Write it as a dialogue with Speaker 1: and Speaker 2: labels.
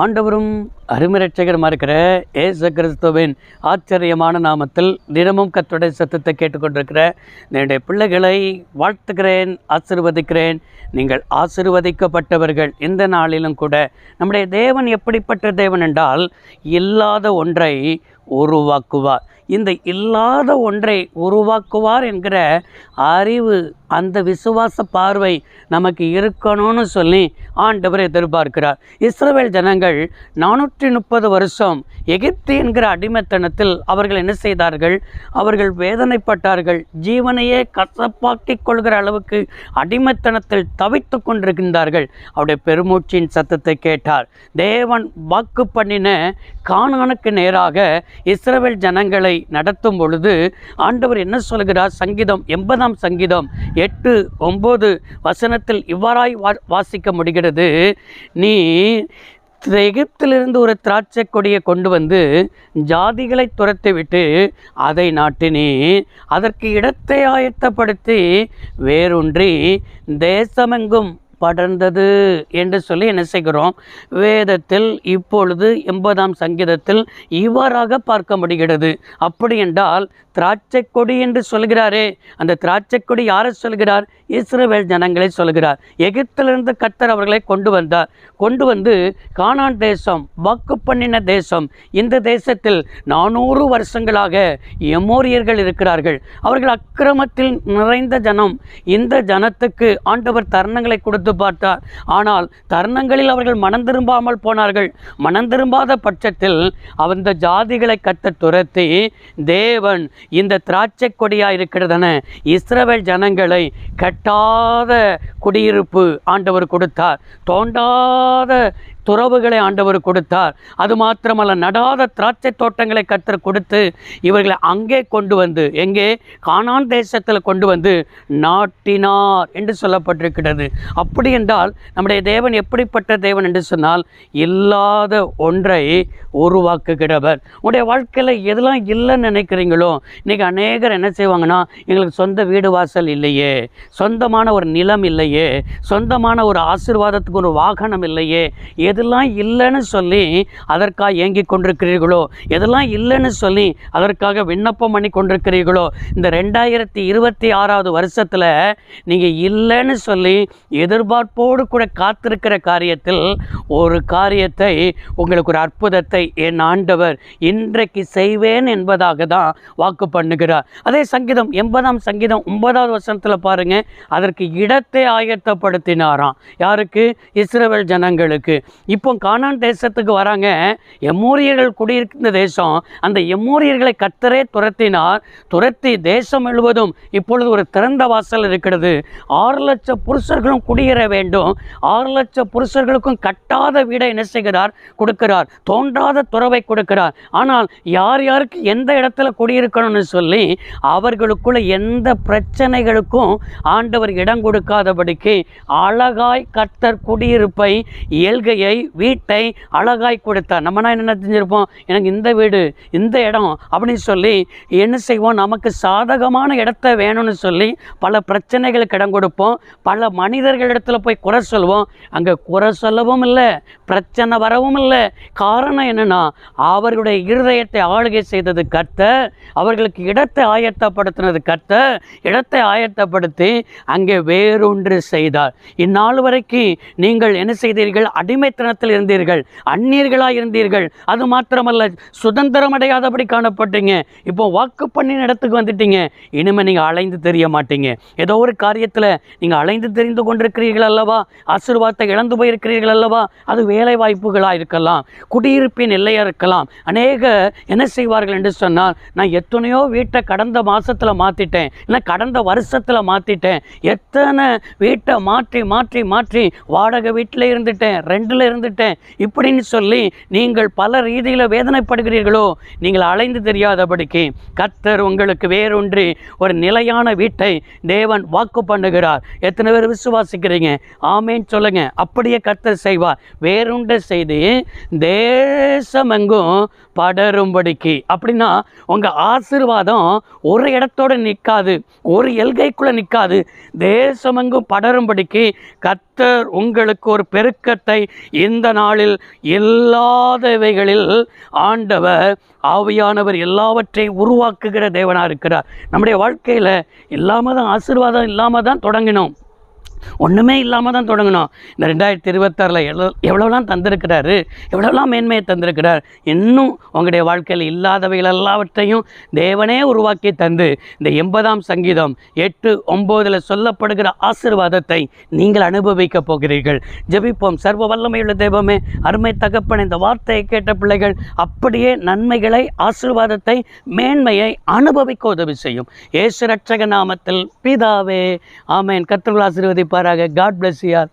Speaker 1: ஆண்டவரும் அருமரட்சகரமாக இருக்கிற ஏசு கிறிஸ்துவின் ஆச்சரியமான நாமத்தில் தினமும் கத்துடைய சத்தத்தை கேட்டுக்கொண்டிருக்கிற என்னுடைய பிள்ளைகளை வாழ்த்துகிறேன் ஆசிர்வதிக்கிறேன். நீங்கள் ஆசிர்வதிக்கப்பட்டவர்கள் இந்த நாளிலும் கூட நம்முடைய தேவன் எப்படிப்பட்ட தேவன் என்றால் இல்லாத ஒன்றை உருவாக்குவார். இந்த இல்லாத ஒன்றை உருவாக்குவார் என்கிற அறிவு அந்த விசுவாச பார்வை நமக்கு இருக்கணும்னு சொல்லி ஆண்டவர் எதிர்பார்க்கிறார். இஸ்ரவேல் ஜனங்கள் நானூற்றி முப்பது வருஷம் எகிப்து என்கிற அடிமைத்தனத்தில் அவர்கள் என்ன செய்தார்கள்? அவர்கள் வேதனைப்பட்டார்கள். ஜீவனையே கசப்பாக்கிக் கொள்கிற அளவுக்கு அடிமைத்தனத்தில் தவித்து கொண்டிருக்கின்றார்கள். அவருடைய பெருமூச்சின் சத்தத்தை கேட்டார். தேவன் வாக்கு பண்ணின காணானுக்கு நேராக இஸ்ரவேல் ஜனங்களை நடத்தும் பொழுது ஆண்டவர் என்ன சொல்கிறார் சங்கீதம் எண்பதாம் சங்கீதம் எட்டு ஒம்பது வசனத்தில் இவ்வாறாய் வா வாசிக்க முடிகிறது. நீ எகிப்திலிருந்து ஒரு திராட்சை கொடியை கொண்டு வந்து ஜாதிகளை துரத்தி விட்டு அதை நாட்டினி. அதற்கு இடத்தை ஆயத்தப்படுத்தி வேரூன்றி தேசமெங்கும் படர்ந்தது என்று சொல்லி என்ன செய்கிறோம்? வேதத்தில் இப்பொழுது எண்பதாம் சங்கீதத்தில் இவ்வாறாக பார்க்க முடிகிறது அப்படி என்றால் திராட்சை கொடி என்று சொல்கிறாரே. அந்த திராட்சை கொடி யாரை சொல்கிறார்? இஸ்ரவேல் ஜனங்களை சொல்கிறார். எகிப்திலிருந்து கத்தர் அவர்களை கொண்டு வந்தார். கொண்டு வந்து கானான் தேசம் வாக்கு பண்ணின தேசம் இந்த தேசத்தில் நானூறு வருஷங்களாக எமோரியர்கள் இருக்கிறார்கள். அவர்கள் அக்கிரமத்தில் நிறைந்த ஜனம். இந்த ஜனத்துக்கு ஆண்டவர் தருணங்களை கொடுத்து பார்த்தார். ஆனால் தருணங்களில் அவர்கள் மனம் திரும்பாமல் போனார்கள். மனம் திரும்பாத பட்சத்தில் அந்த ஜாதிகளை கத்த துரத்தி தேவன் இந்த திராட்சை கொடியாக இருக்கிறதென இஸ்ரவேல் ஜனங்களை கட்டாத குடியிருப்பு ஆண்டவர் கொடுத்தார். தோண்டாத துறவுகளை ஆண்டவர் கொடுத்தார். அது மாத்திரமல்ல நடாத திராட்சை தோட்டங்களை கத்தர் கொடுத்து இவர்களை அங்கே கொண்டு வந்து எங்கே? கானான் தேசத்தில் கொண்டு வந்து நாட்டினார் என்று சொல்லப்பட்டிருக்கிறது. அப்படி என்றால் நம்முடைய தேவன் எப்படிப்பட்ட தேவன் என்று சொன்னால் இல்லாத ஒன்றை உருவாக்குகிறவர். உங்களுடைய வாழ்க்கையில் எதெல்லாம் இல்லைன்னு நினைக்கிறீங்களோ இன்றைக்கி அநேகர் என்ன செய்வாங்கன்னா எங்களுக்கு சொந்த வீடு வாசல் இல்லையே சொந்தமான ஒரு நிலம் இல்லையே சொந்தமான ஒரு ஆசீர்வாதத்துக்கு ஒரு வாகனம் இல்லையே எது எதெல்லாம் இல்லைன்னு சொல்லி அதற்காக ஏங்கி கொண்டிருக்கிறீர்களோ? எதெல்லாம் இல்லைன்னு சொல்லி அதற்காக விண்ணப்பம் பண்ணி கொண்டிருக்கிறீர்களோ? இந்த ரெண்டாயிரத்தி இருபத்தி ஆறாவது வருஷத்தில் நீங்கள் இல்லைன்னு சொல்லி எதிர்பார்ப்போடு கூட காத்திருக்கிற காரியத்தில் ஒரு காரியத்தை உங்களுக்கு ஒரு அற்புதத்தை என் ஆண்டவர் இன்றைக்கு செய்வேன் என்பதாக தான் வாக்கு பண்ணுகிறார். அதே சங்கீதம் எண்பதாம் சங்கீதம் ஒன்பதாவது வருஷத்தில் பாருங்கள் அதற்கு இடத்தை ஆயத்தப்படுத்தினாராம். யாருக்கு? இஸ்ரவேல் ஜனங்களுக்கு. இப்போ கானான் தேசத்துக்கு வராங்க. எம்மூரியர்கள் குடியிருக்கின்ற தேசம் அந்த எம்மூரியர்களை கத்தரே துரத்தினார். துரத்தி தேசம் முழுவதும் இப்பொழுது ஒரு திறந்த வாசல் இருக்கிறது. ஆறு லட்சம் புருஷர்களும் குடியேற வேண்டும். ஆறு லட்சம் புருஷர்களுக்கும் கட்டாத வீடை என்ன செய்கிறார்? கொடுக்கிறார். தோன்றாத துறவை கொடுக்கிறார். ஆனால் யார் யாருக்கு எந்த இடத்துல குடியிருக்கணும்னு சொல்லி அவர்களுக்குள்ள எந்த பிரச்சனைகளுக்கும் ஆண்டவர் இடம் கொடுக்காதபடிக்கு அழகாய் கத்தர் குடியிருப்பை இயல்கையை வீட்டை அழகாய் கொடுத்தார் நம்மனா என்ன தெரிஞ்சிருப்போம்? எனக்கு இந்த வீடு இந்த இடம் அப்படின்னு சொல்லி என்ன செய்வோம்? நமக்கு சாதகமான இடத்த வேணும்னு சொல்லி பல பிரச்சனைகளுக்கு இடம் கொடுப்போம். பல மனிதர்களிடத்தில் போய் குறை சொல்வோம். அங்கே குறை சொல்லவும் இல்லை பிரச்சனை வரவும் இல்லை. காரணம் என்னென்னா அவர்களுடைய இருதயத்தை ஆளுகை செய்தது கத்த அவர்களுக்கு இடத்தை ஆயத்தப்படுத்தினது கத்த இடத்தை ஆயத்தப்படுத்தி அங்கே வேறொன்று செய்தார். இந்நாள் வரைக்கும் நீங்கள் என்ன செய்தீர்கள்? அடிமைத்தன அடிமைத்தனத்தில் இருந்தீர்கள் அந்நியர்களாக இருந்தீர்கள். அது மாத்திரமல்ல சுதந்திரம் அடையாதபடி காணப்பட்டீங்க. இப்போ வாக்கு பண்ணின இடத்துக்கு வந்துட்டீங்க. இனிமேல் நீங்கள் அலைந்து தெரிய மாட்டீங்க. ஏதோ ஒரு காரியத்தில் நீங்கள் அலைந்து தெரிந்து கொண்டிருக்கிறீர்கள் அல்லவா? ஆசீர்வாதத்தை இழந்து போயிருக்கிறீர்கள் அல்லவா? அது வேலை வாய்ப்புகளாக இருக்கலாம். குடியிருப்பின் எல்லையாக இருக்கலாம். அநேக என்ன செய்வார்கள் என்று சொன்னால் நான் எத்தனையோ வீட்டை கடந்த மாதத்தில் மாற்றிட்டேன் இல்லை கடந்த வருஷத்தில் மாற்றிட்டேன் எத்தனை வீட்டை மாற்றி மாற்றி மாற்றி வாடகை வீட்டில் இருந்துட்டேன். ரெண்டில் இழந்துட்டேன் இப்படின்னு சொல்லி நீங்கள் பல ரீதியில் வேதனைப்படுகிறீர்களோ நீங்கள் அலைந்து தெரியாதபடிக்கு கத்தர் உங்களுக்கு வேறொன்றி ஒரு நிலையான வீட்டை தேவன் வாக்கு பண்ணுகிறார். எத்தனை பேர் விசுவாசிக்கிறீங்க? ஆமேன்னு சொல்லுங்க. அப்படியே கத்தர் செய்வார். வேறுண்ட செய்து தேசமெங்கும் படரும்படிக்கு. அப்படின்னா உங்கள் ஆசீர்வாதம் ஒரு இடத்தோட நிற்காது ஒரு எல்கைக்குள்ளே நிற்காது. தேசமெங்கும் படரும்படிக்கு கத் கர்த்தர் உங்களுக்கு ஒரு பெருக்கத்தை இந்த நாளில் இல்லாதவைகளில் ஆண்டவர் ஆவியானவர் எல்லாவற்றையும் உருவாக்குகிற தேவனாக இருக்கிறார். நம்முடைய வாழ்க்கையில் இல்லாமல் தான் ஆசீர்வாதம் இல்லாமல் தான் தொடங்கினோம். ஒன்றுமே இல்லாமல் தான் தொடங்கணும். இந்த ரெண்டாயிரத்தி இருபத்தாறில் எவ்வளோ எவ்வளோலாம் தந்திருக்கிறாரு எவ்வளோலாம் மேன்மையை தந்திருக்கிறார் இன்னும் உங்களுடைய வாழ்க்கையில் இல்லாதவைகள் எல்லாவற்றையும் தேவனே உருவாக்கி தந்து இந்த எண்பதாம் சங்கீதம் எட்டு ஒம்போதில் சொல்லப்படுகிற ஆசீர்வாதத்தை நீங்கள் அனுபவிக்க போகிறீர்கள். ஜெபிப்போம். சர்வ வல்லமையுள்ள தெய்வமே அருமை தகப்பன் இந்த வார்த்தையை கேட்ட பிள்ளைகள் அப்படியே நன்மைகளை ஆசிர்வாதத்தை மேன்மையை அனுபவிக்க உதவி செய்யும். ஏசு ரட்சக நாமத்தில் பிதாவே ஆமேன். ஆசீர்வதி ஆசீர்வதிப்பாராக காட் bless you all